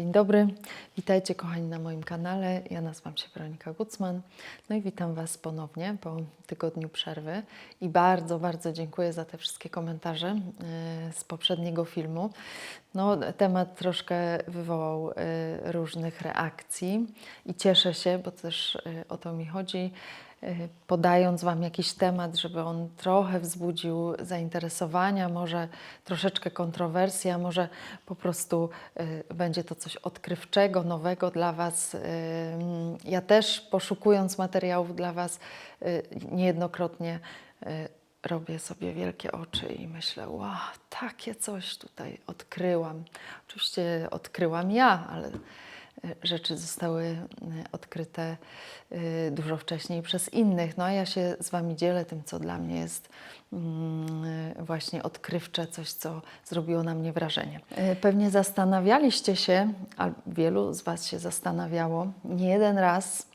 Dzień dobry, witajcie kochani na moim kanale. Ja nazywam się Weronika Gucman. No i witam Was ponownie po tygodniu przerwy i bardzo, bardzo dziękuję za te wszystkie komentarze e, z poprzedniego filmu. No, temat troszkę wywołał e, różnych reakcji i cieszę się, bo też e, o to mi chodzi podając Wam jakiś temat, żeby on trochę wzbudził zainteresowania, może troszeczkę kontrowersji, a może po prostu y, będzie to coś odkrywczego, nowego dla Was. Y, Ja też poszukując materiałów dla Was y, niejednokrotnie y, robię sobie wielkie oczy i myślę, wow, takie coś tutaj odkryłam. Oczywiście odkryłam ja, ale y, rzeczy zostały y, odkryte y, dużo wcześniej przez innych. No a ja się z Wami dzielę tym, co dla mnie jest mm, y, właśnie odkrywcze, coś, co zrobiło na mnie wrażenie. Y, Pewnie zastanawialiście się, a wielu z Was się zastanawiało, nie jeden raz,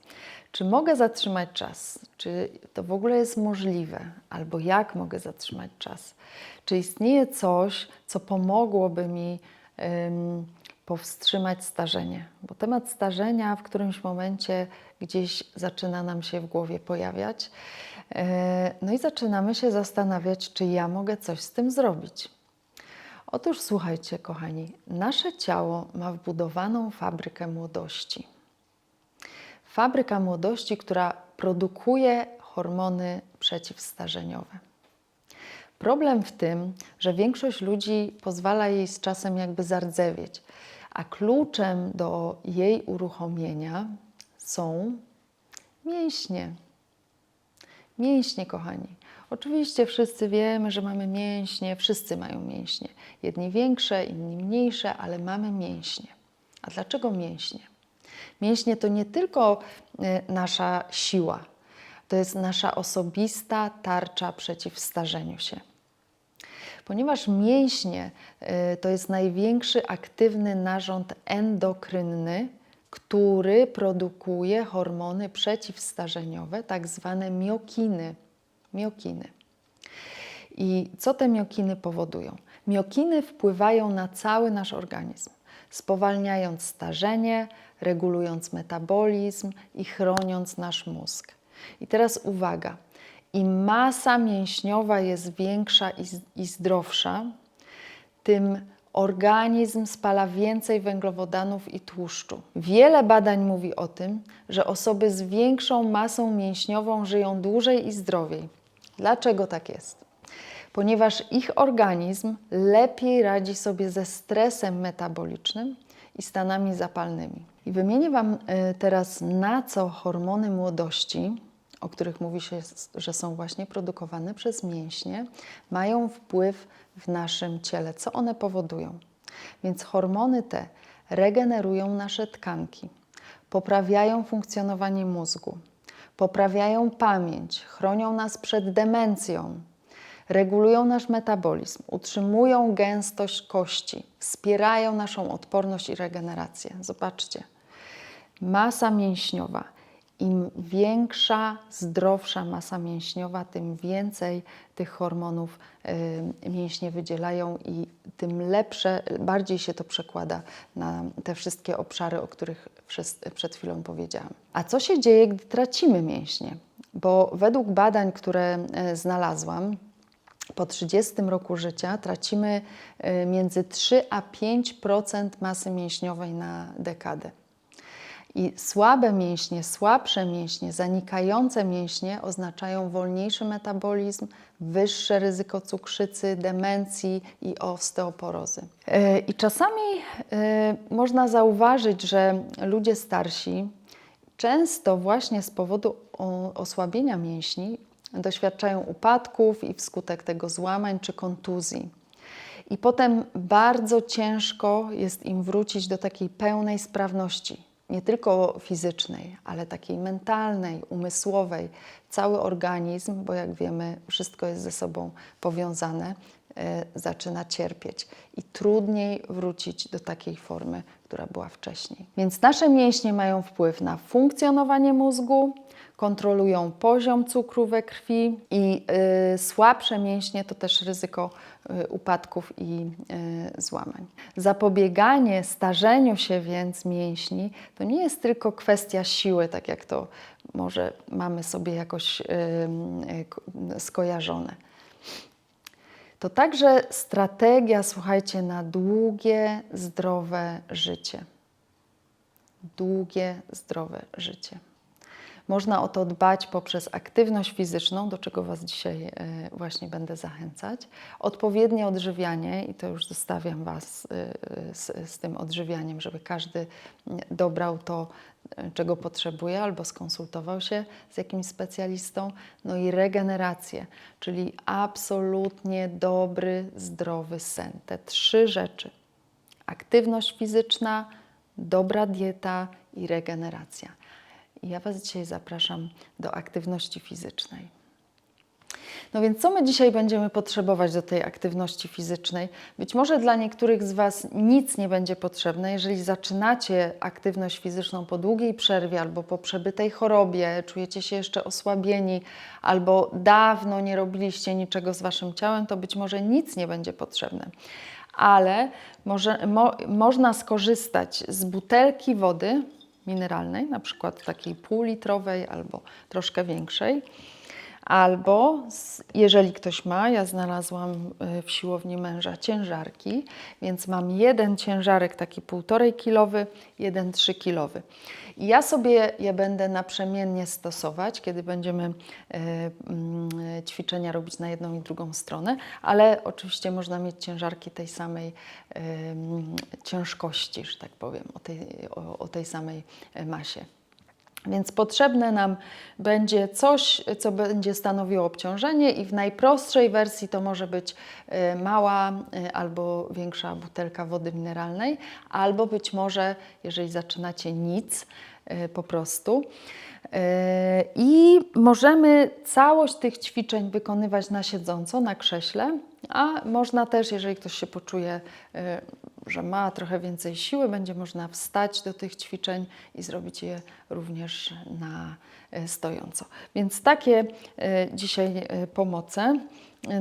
czy mogę zatrzymać czas? Czy to w ogóle jest możliwe? Albo jak mogę zatrzymać czas? Czy istnieje coś, co pomogłoby mi powstrzymać starzenie? Bo temat starzenia w którymś momencie gdzieś zaczyna nam się w głowie pojawiać. E, No i zaczynamy się zastanawiać, czy ja mogę coś z tym zrobić. Otóż słuchajcie, kochani, nasze ciało ma wbudowaną fabrykę młodości. Fabryka młodości, która produkuje hormony przeciwstarzeniowe. Problem w tym, że większość ludzi pozwala jej z czasem jakby zardzewieć, a kluczem do jej uruchomienia są mięśnie. Mięśnie, kochani. Oczywiście wszyscy wiemy, że mamy mięśnie, wszyscy mają mięśnie. Jedni większe, inni mniejsze, ale mamy mięśnie. A dlaczego mięśnie? Mięśnie to nie tylko y, nasza siła, to jest nasza osobista tarcza przeciw starzeniu się. Ponieważ mięśnie y, to jest największy aktywny narząd endokrynny, który produkuje hormony przeciwstarzeniowe, tak zwane miokiny. Miokiny. I co te miokiny powodują? Miokiny wpływają na cały nasz organizm, spowalniając starzenie, regulując metabolizm i chroniąc nasz mózg. I teraz uwaga, im masa mięśniowa jest większa i, i zdrowsza, tym organizm spala więcej węglowodanów i tłuszczu. Wiele badań mówi o tym, że osoby z większą masą mięśniową żyją dłużej i zdrowiej. Dlaczego tak jest? Ponieważ ich organizm lepiej radzi sobie ze stresem metabolicznym i stanami zapalnymi. I wymienię Wam y, teraz, na co hormony młodości, o których mówi się, że są właśnie produkowane przez mięśnie, mają wpływ w naszym ciele, co one powodują. Więc hormony te regenerują nasze tkanki, poprawiają funkcjonowanie mózgu, poprawiają pamięć, chronią nas przed demencją, regulują nasz metabolizm, utrzymują gęstość kości, wspierają naszą odporność i regenerację. Zobaczcie, masa mięśniowa. Im większa, zdrowsza masa mięśniowa, tym więcej tych hormonów y, mięśnie wydzielają i tym lepsze, bardziej się to przekłada na te wszystkie obszary, o których przed chwilą powiedziałam. A co się dzieje, gdy tracimy mięśnie? Bo według badań, które y, znalazłam, po 30 roku życia tracimy y, między 3 a 5% masy mięśniowej na dekadę. I słabe mięśnie, słabsze mięśnie, zanikające mięśnie oznaczają wolniejszy metabolizm, wyższe ryzyko cukrzycy, demencji i osteoporozy. Yy, I czasami yy, można zauważyć, że ludzie starsi często właśnie z powodu osłabienia mięśni doświadczają upadków i wskutek tego złamań czy kontuzji. I potem bardzo ciężko jest im wrócić do takiej pełnej sprawności, nie tylko fizycznej, ale takiej mentalnej, umysłowej. Cały organizm, bo jak wiemy, wszystko jest ze sobą powiązane, e, zaczyna cierpieć i trudniej wrócić do takiej formy, która była wcześniej. Więc nasze mięśnie mają wpływ na funkcjonowanie mózgu, kontrolują poziom cukru we krwi i y, słabsze mięśnie to też ryzyko y, upadków i y, złamań. Zapobieganie starzeniu się więc mięśni to nie jest tylko kwestia siły, tak jak to może mamy sobie jakoś y, y, ko- skojarzone. To także strategia, słuchajcie, na długie, zdrowe życie. Długie, zdrowe życie. Można o to dbać poprzez aktywność fizyczną, do czego Was dzisiaj e, właśnie będę zachęcać, odpowiednie odżywianie, i to już zostawiam Was e, z, z tym odżywianiem, żeby każdy dobrał to, e, czego potrzebuje, albo skonsultował się z jakimś specjalistą. No i regenerację, czyli absolutnie dobry, zdrowy sen. Te trzy rzeczy: aktywność fizyczna, dobra dieta i regeneracja. Ja Was dzisiaj zapraszam do aktywności fizycznej. No więc co my dzisiaj będziemy potrzebować do tej aktywności fizycznej? Być może dla niektórych z Was nic nie będzie potrzebne, jeżeli zaczynacie aktywność fizyczną po długiej przerwie albo po przebytej chorobie, czujecie się jeszcze osłabieni, albo dawno nie robiliście niczego z Waszym ciałem, to być może nic nie będzie potrzebne. Ale może, mo, można skorzystać z butelki wody mineralnej, na przykład takiej półlitrowej albo troszkę większej. Albo jeżeli ktoś ma, ja znalazłam y, w siłowni męża ciężarki, więc mam jeden ciężarek taki półtorej kilowy, jeden trzy kilowy. I ja sobie je będę naprzemiennie stosować, kiedy będziemy y, mm, ćwiczenia robić na jedną i drugą stronę, ale oczywiście można mieć ciężarki tej samej y, ciężkości, że tak powiem, o tej, o, o tej samej y, masie. Więc potrzebne nam będzie coś, co będzie stanowiło obciążenie, i w najprostszej wersji to może być y, mała y, albo większa butelka wody mineralnej, albo być może, jeżeli zaczynacie nic, y, po prostu. I możemy całość tych ćwiczeń wykonywać na siedząco, na krześle, a można też, jeżeli ktoś się poczuje, że ma trochę więcej siły, będzie można wstać do tych ćwiczeń i zrobić je również na y, stojąco. Więc takie y, dzisiaj y, pomoce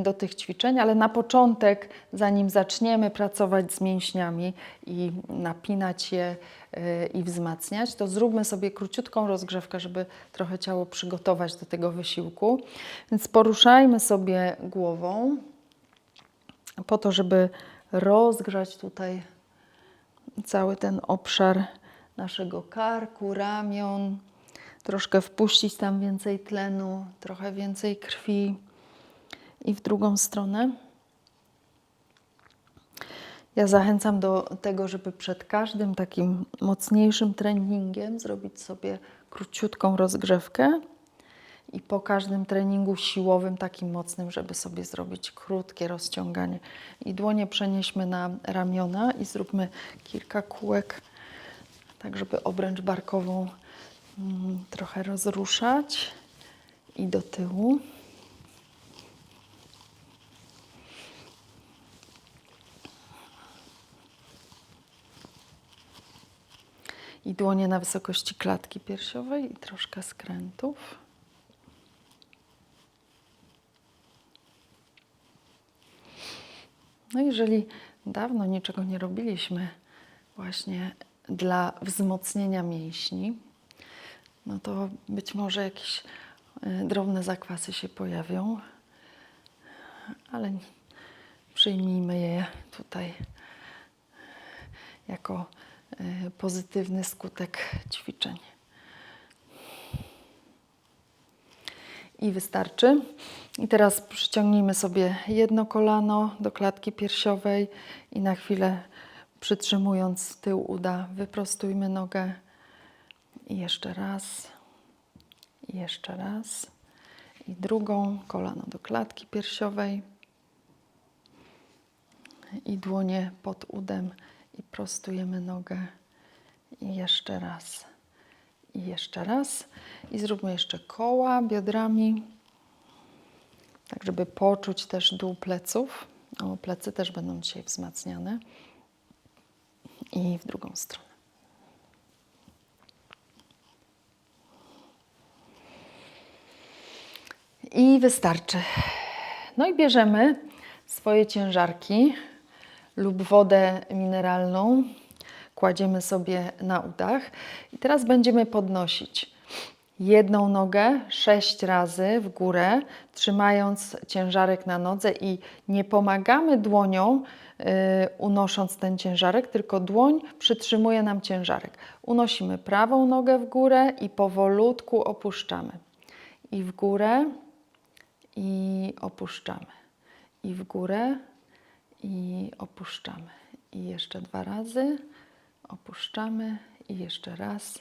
do tych ćwiczeń, ale na początek, zanim zaczniemy pracować z mięśniami i napinać je i wzmacniać, to zróbmy sobie króciutką rozgrzewkę, żeby trochę ciało przygotować do tego wysiłku. Więc poruszajmy sobie głową po to, żeby rozgrzać tutaj cały ten obszar naszego karku, ramion, troszkę wpuścić tam więcej tlenu, trochę więcej krwi i w drugą stronę. Ja zachęcam do tego, żeby przed każdym takim mocniejszym treningiem zrobić sobie króciutką rozgrzewkę i po każdym treningu siłowym, takim mocnym, żeby sobie zrobić krótkie rozciąganie. I dłonie przenieśmy na ramiona i zróbmy kilka kółek, tak żeby obręcz barkową mm, trochę rozruszać i do tyłu. I dłonie na wysokości klatki piersiowej i troszkę skrętów. No jeżeli dawno niczego nie robiliśmy właśnie dla wzmocnienia mięśni, no to być może jakieś y, drobne zakwasy się pojawią, ale przyjmijmy je tutaj jako y, pozytywny skutek ćwiczeń. I wystarczy. I teraz przyciągnijmy sobie jedno kolano do klatki piersiowej i na chwilę przytrzymując tył uda, wyprostujmy nogę. I jeszcze raz. I jeszcze raz. I drugą kolano do klatki piersiowej. I dłonie pod udem i prostujemy nogę. I jeszcze raz. I jeszcze raz. I zróbmy jeszcze koła biodrami, tak żeby poczuć też dół pleców O, plecy też będą dzisiaj wzmacniane. I w drugą stronę. I wystarczy. No i bierzemy swoje ciężarki lub wodę mineralną, kładziemy sobie na udach i teraz będziemy podnosić jedną nogę sześć razy w górę, trzymając ciężarek na nodze i nie pomagamy dłonią, y, unosząc ten ciężarek, tylko dłoń przytrzymuje nam ciężarek. Unosimy prawą nogę w górę i powolutku opuszczamy. I w górę, i opuszczamy. I w górę, i opuszczamy. I jeszcze dwa razy opuszczamy, i jeszcze raz,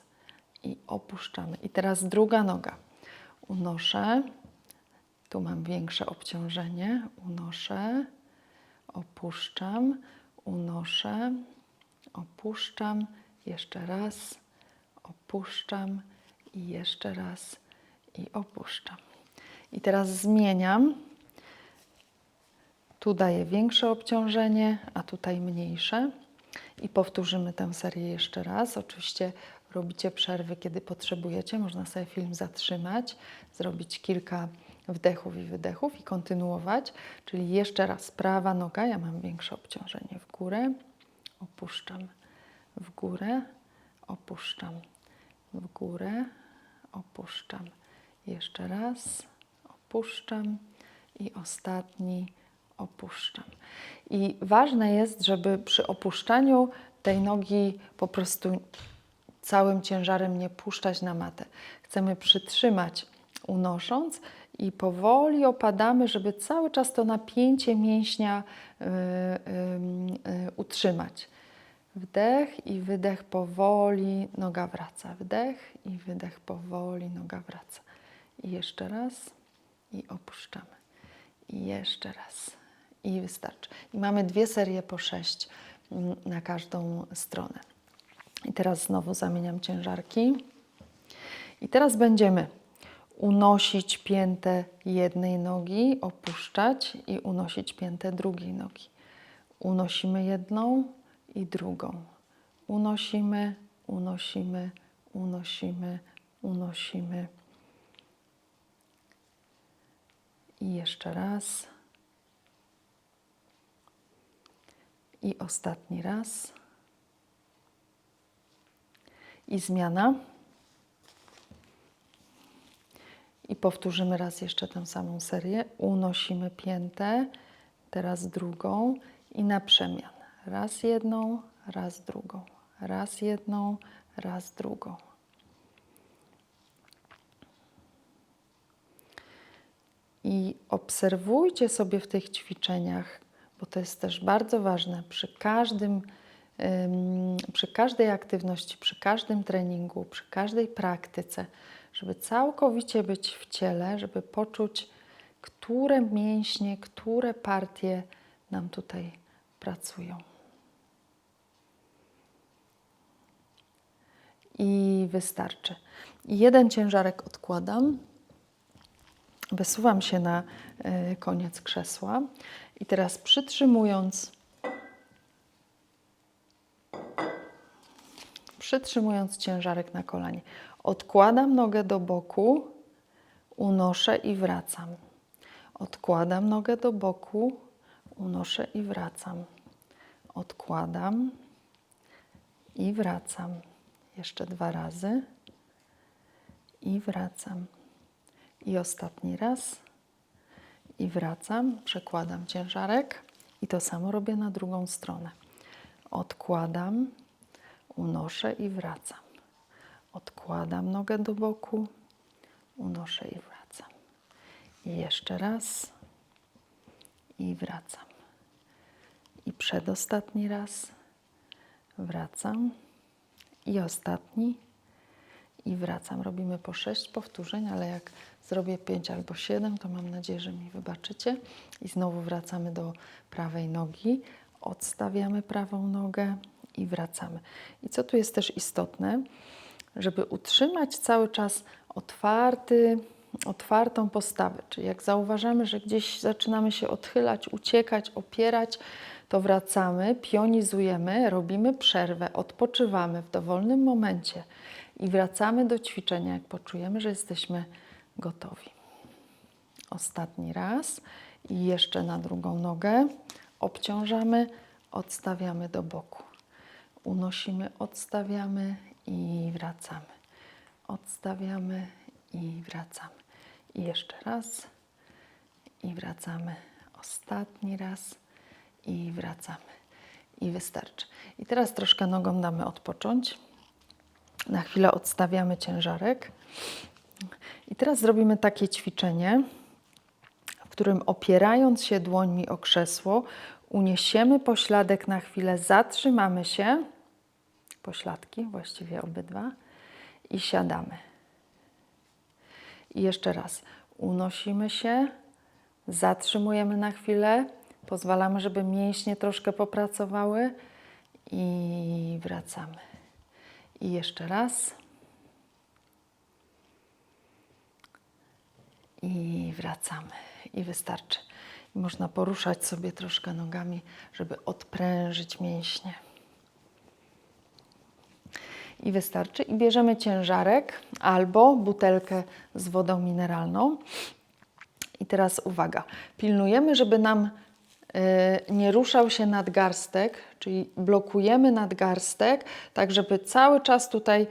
i opuszczamy. I teraz druga noga. Unoszę, tu mam większe obciążenie, unoszę, opuszczam, unoszę, opuszczam, jeszcze raz, opuszczam i jeszcze raz i opuszczam. I teraz zmieniam. Tu daję większe obciążenie, a tutaj mniejsze. I powtórzymy tę serię jeszcze raz. Oczywiście robicie przerwy, kiedy potrzebujecie. Można sobie film zatrzymać, zrobić kilka wdechów i wydechów i kontynuować. Czyli jeszcze raz prawa noga, ja mam większe obciążenie w górę, opuszczam, w górę, opuszczam, w górę, opuszczam. Jeszcze raz, opuszczam i ostatni opuszczam. I ważne jest, żeby przy opuszczaniu tej nogi po prostu całym ciężarem nie puszczać na matę. Chcemy przytrzymać unosząc i powoli opadamy, żeby cały czas to napięcie mięśnia y, y, y, utrzymać. Wdech i wydech powoli, noga wraca. Wdech i wydech powoli, noga wraca. I jeszcze raz i opuszczamy. I jeszcze raz. I wystarczy. I mamy dwie serie po sześć mm, na każdą stronę. I teraz znowu zamieniam ciężarki. I teraz będziemy unosić piętę jednej nogi, opuszczać i unosić piętę drugiej nogi. Unosimy jedną i drugą. Unosimy, unosimy, unosimy, unosimy. I jeszcze raz. I ostatni raz. I zmiana. I powtórzymy raz jeszcze tę samą serię. Unosimy piętę, teraz drugą i na przemian. Raz jedną, raz drugą. Raz jedną, raz drugą. I obserwujcie sobie w tych ćwiczeniach, bo to jest też bardzo ważne przy każdym, ym, przy każdej aktywności, przy każdym treningu, przy każdej praktyce, żeby całkowicie być w ciele, żeby poczuć, które mięśnie, które partie nam tutaj pracują. I wystarczy. Jeden ciężarek odkładam Wysuwam się na y, koniec krzesła i teraz przytrzymując, przytrzymując ciężarek na kolanie, odkładam nogę do boku, unoszę i wracam. Odkładam nogę do boku, unoszę i wracam. Odkładam i wracam. Jeszcze dwa razy i wracam. I ostatni raz. I wracam, przekładam ciężarek i to samo robię na drugą stronę. Odkładam, unoszę i wracam. Odkładam nogę do boku, unoszę i wracam. I jeszcze raz i wracam. I przedostatni raz wracam i ostatni i wracam. Robimy po sześć powtórzeń, ale jak zrobię pięć albo siedem, to mam nadzieję, że mi wybaczycie. I znowu wracamy do prawej nogi, odstawiamy prawą nogę i wracamy. I co tu jest też istotne, żeby utrzymać cały czas otwarty otwartą postawę. Czyli jak zauważamy, że gdzieś zaczynamy się odchylać, uciekać, opierać, to wracamy, pionizujemy, robimy przerwę, odpoczywamy w dowolnym momencie i wracamy do ćwiczenia, jak poczujemy, że jesteśmy gotowi. Ostatni raz i jeszcze na drugą nogę. Obciążamy, odstawiamy do boku. Unosimy, odstawiamy i wracamy. Odstawiamy i wracamy. I jeszcze raz. I wracamy. Ostatni raz. I wracamy. I wystarczy. I teraz troszkę nogą damy odpocząć. Na chwilę odstawiamy ciężarek. I teraz zrobimy takie ćwiczenie, w którym opierając się dłońmi o krzesło, uniesiemy pośladek na chwilę, zatrzymamy się, pośladki właściwie obydwa, i siadamy. I jeszcze raz, unosimy się, zatrzymujemy na chwilę, pozwalamy, żeby mięśnie troszkę popracowały i wracamy. I jeszcze raz. I wracamy. I wystarczy. I można poruszać sobie troszkę nogami, żeby odprężyć mięśnie. I wystarczy. I bierzemy ciężarek albo butelkę z wodą mineralną. I teraz uwaga, pilnujemy, żeby nam y, nie ruszał się nadgarstek, czyli blokujemy nadgarstek, tak żeby cały czas tutaj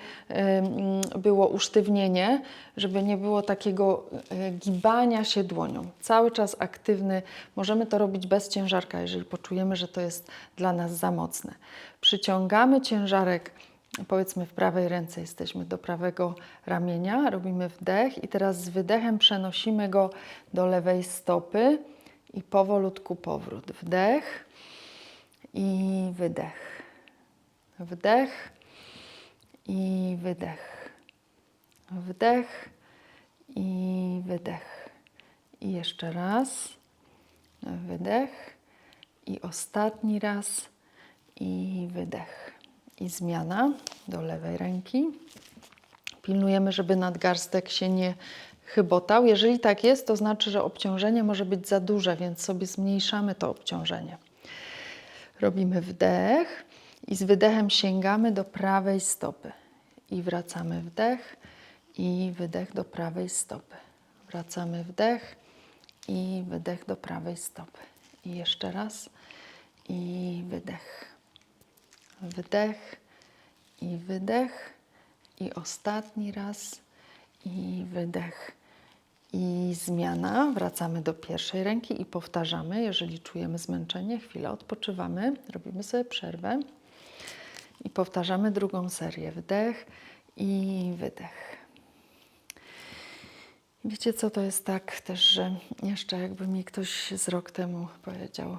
było usztywnienie, żeby nie było takiego y, gibania się dłonią. Cały czas aktywny, możemy to robić bez ciężarka, jeżeli poczujemy, że to jest dla nas za mocne. Przyciągamy ciężarek powiedzmy w prawej ręce jesteśmy do prawego ramienia, robimy wdech i teraz z wydechem przenosimy go do lewej stopy i powolutku powrót. Wdech i wydech. Wdech i wydech. Wdech i wydech. I jeszcze raz. Wydech i ostatni raz i wydech i zmiana do lewej ręki. Pilnujemy, żeby nadgarstek się nie chybotał. Jeżeli tak jest, to znaczy, że obciążenie może być za duże, więc sobie zmniejszamy to obciążenie. Robimy wdech i z wydechem sięgamy do prawej stopy. I wracamy wdech i wydech do prawej stopy. Wracamy wdech i wydech do prawej stopy. I jeszcze raz i wydech wdech i wydech i ostatni raz i wydech i zmiana. Wracamy do pierwszej ręki i powtarzamy. Jeżeli czujemy zmęczenie, chwilę odpoczywamy, robimy sobie przerwę i powtarzamy drugą serię. Wdech i wydech. Wiecie co, to jest tak też, że jeszcze jakby mi ktoś z rok temu powiedział,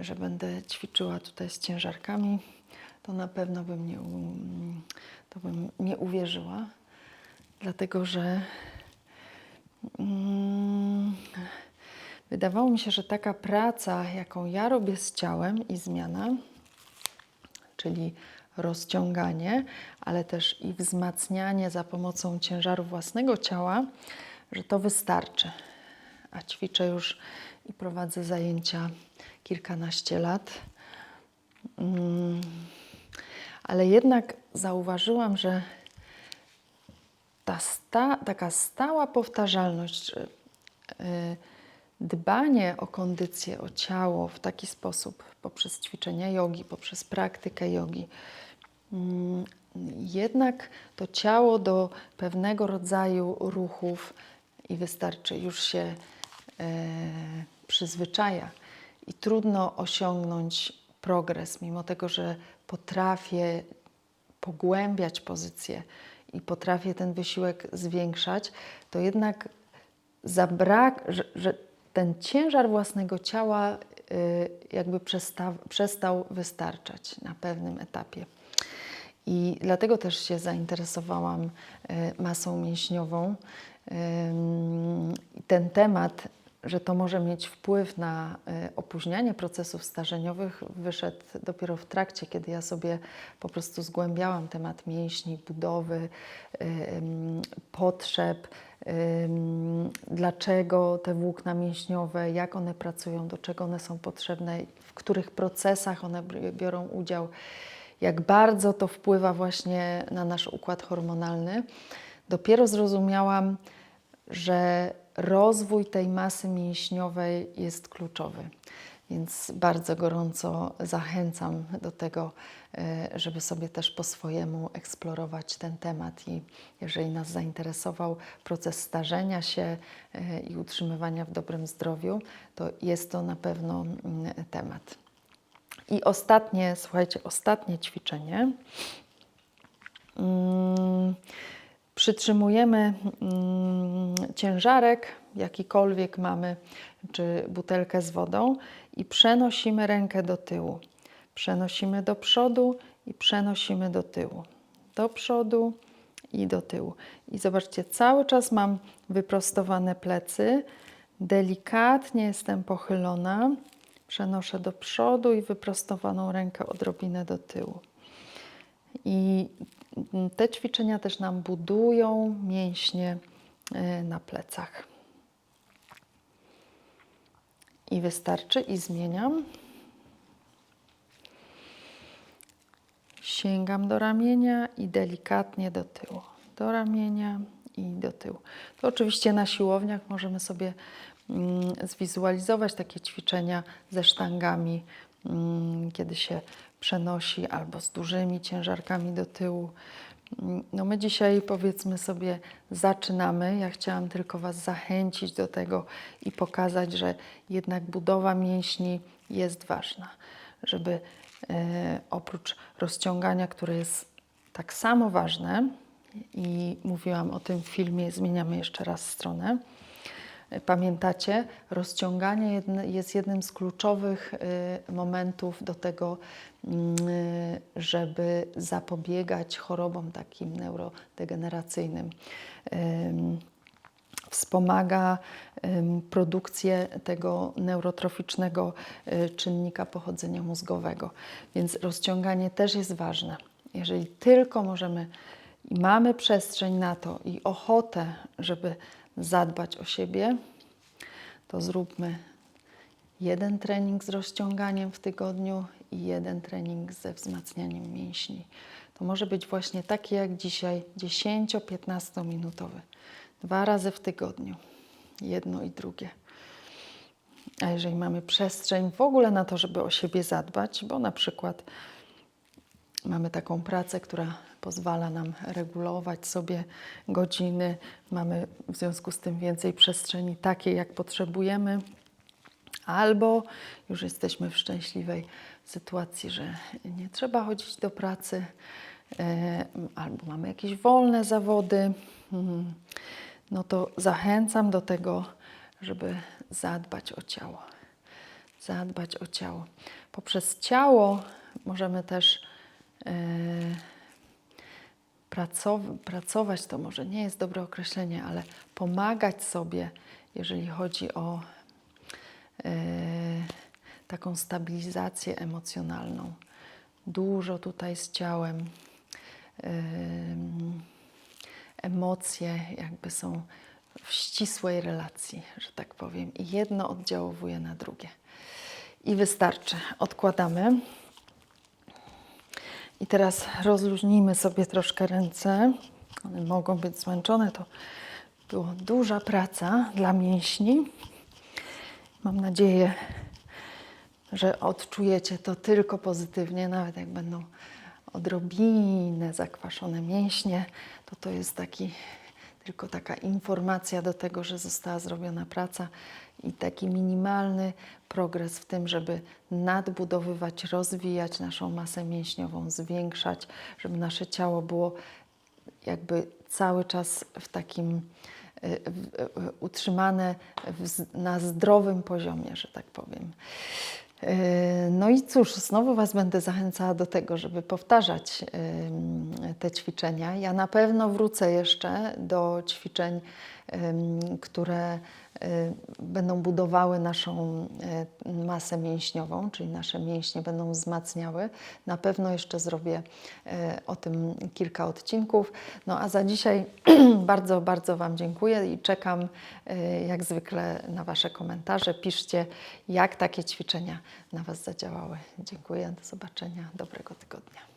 że będę ćwiczyła tutaj z ciężarkami, to na pewno bym nie, to bym nie uwierzyła, dlatego że wydawało mi się, że taka praca, jaką ja robię z ciałem i zmiana, czyli rozciąganie, ale też i wzmacnianie za pomocą ciężaru własnego ciała, że to wystarczy. A ćwiczę już i prowadzę zajęcia kilkanaście lat. Mm, ale jednak zauważyłam, że ta sta, taka stała powtarzalność, y, dbanie o kondycję, o ciało w taki sposób, poprzez ćwiczenia jogi, poprzez praktykę jogi, mm, jednak to ciało do pewnego rodzaju ruchów i wystarczy, już się e, przyzwyczaja. I trudno osiągnąć progres, mimo tego, że potrafię pogłębiać pozycję i potrafię ten wysiłek zwiększać, to jednak zabrak, że, że ten ciężar własnego ciała y, jakby przestał, przestał wystarczać na pewnym etapie. I dlatego też się zainteresowałam y, masą mięśniową. Ten temat że to może mieć wpływ na y, opóźnianie procesów starzeniowych, wyszedł dopiero w trakcie, kiedy ja sobie po prostu zgłębiałam temat mięśni, budowy, y, potrzeb, dlaczego te włókna mięśniowe, jak one pracują, do czego one są potrzebne, w których procesach one biorą udział, jak bardzo to wpływa właśnie na nasz układ hormonalny. Dopiero zrozumiałam, że rozwój tej masy mięśniowej jest kluczowy. Więc bardzo gorąco zachęcam do tego, e, żeby sobie też po swojemu eksplorować ten temat i jeżeli nas zainteresował proces starzenia się e, i utrzymywania w dobrym zdrowiu, to jest to na pewno mm, temat. I ostatnie, słuchajcie, ostatnie ćwiczenie. Mm, Przytrzymujemy mm, ciężarek, jakikolwiek mamy, czy butelkę z wodą i przenosimy rękę do tyłu. Przenosimy do przodu i przenosimy do tyłu. Do przodu i do tyłu. I zobaczcie, cały czas mam wyprostowane plecy. Delikatnie jestem pochylona. Przenoszę do przodu i wyprostowaną rękę odrobinę do tyłu. I te ćwiczenia też nam budują mięśnie y, na plecach. I wystarczy, i zmieniam. Sięgam do ramienia i delikatnie do tyłu. Do ramienia i do tyłu. To oczywiście na siłowniach możemy sobie mm, zwizualizować takie ćwiczenia ze sztangami, mm, kiedy się przenosi albo z dużymi ciężarkami do tyłu. Mm, No my dzisiaj powiedzmy sobie zaczynamy. Ja chciałam tylko Was zachęcić do tego i pokazać, że jednak budowa mięśni jest ważna, żeby e, oprócz rozciągania, które jest tak samo ważne i mówiłam o tym w filmie, zmieniamy jeszcze raz stronę. Pamiętacie, rozciąganie jest jednym z kluczowych y, momentów do tego, mm, żeby zapobiegać chorobom takim neurodegeneracyjnym. Ym, Wspomaga produkcję tego neurotroficznego y, czynnika pochodzenia mózgowego. Więc rozciąganie też jest ważne. Jeżeli tylko możemy i mamy przestrzeń na to i ochotę, żeby zadbać o siebie, to zróbmy jeden trening z rozciąganiem w tygodniu i jeden trening ze wzmacnianiem mięśni. To może być właśnie taki jak dzisiaj, 10-15 minutowy. Dwa razy w tygodniu. Jedno i drugie. A jeżeli mamy przestrzeń w ogóle na to, żeby o siebie zadbać, bo na przykład mamy taką pracę, która pozwala nam regulować sobie godziny, mamy w związku z tym więcej przestrzeni takiej, jak potrzebujemy, albo już jesteśmy w szczęśliwej sytuacji, że nie trzeba chodzić do pracy, e, albo mamy jakieś wolne zawody, mm, no to zachęcam do tego, żeby zadbać o ciało. Zadbać o ciało. Poprzez ciało możemy też pracować, to może nie jest dobre określenie, ale pomagać sobie, jeżeli chodzi o e, taką stabilizację emocjonalną. Dużo tutaj z ciałem. em, emocje jakby są w ścisłej relacji, że tak powiem, i jedno oddziałuje na drugie. I wystarczy. Odkładamy. I teraz rozluźnijmy sobie troszkę ręce. One mogą być zmęczone. To była duża praca dla mięśni. Mam nadzieję, że odczujecie to tylko pozytywnie, nawet jak będą odrobinę zakwaszone mięśnie, to to jest taki, tylko taka informacja do tego, że została zrobiona praca i taki minimalny progres w tym, żeby nadbudowywać, rozwijać naszą masę mięśniową, zwiększać, żeby nasze ciało było jakby cały czas w takim w- y, utrzymane na zdrowym poziomie, że tak powiem. Yy, No i cóż, znowu Was będę zachęcała do tego, żeby powtarzać te ćwiczenia. Ja na pewno wrócę jeszcze do ćwiczeń które y, będą budowały naszą y, masę mięśniową, czyli nasze mięśnie będą wzmacniały. Na pewno jeszcze zrobię y, o tym kilka odcinków. No a za dzisiaj bardzo, bardzo Wam dziękuję i czekam jak zwykle na Wasze komentarze. Piszcie, jak takie ćwiczenia na Was zadziałały. Dziękuję, do zobaczenia, dobrego tygodnia.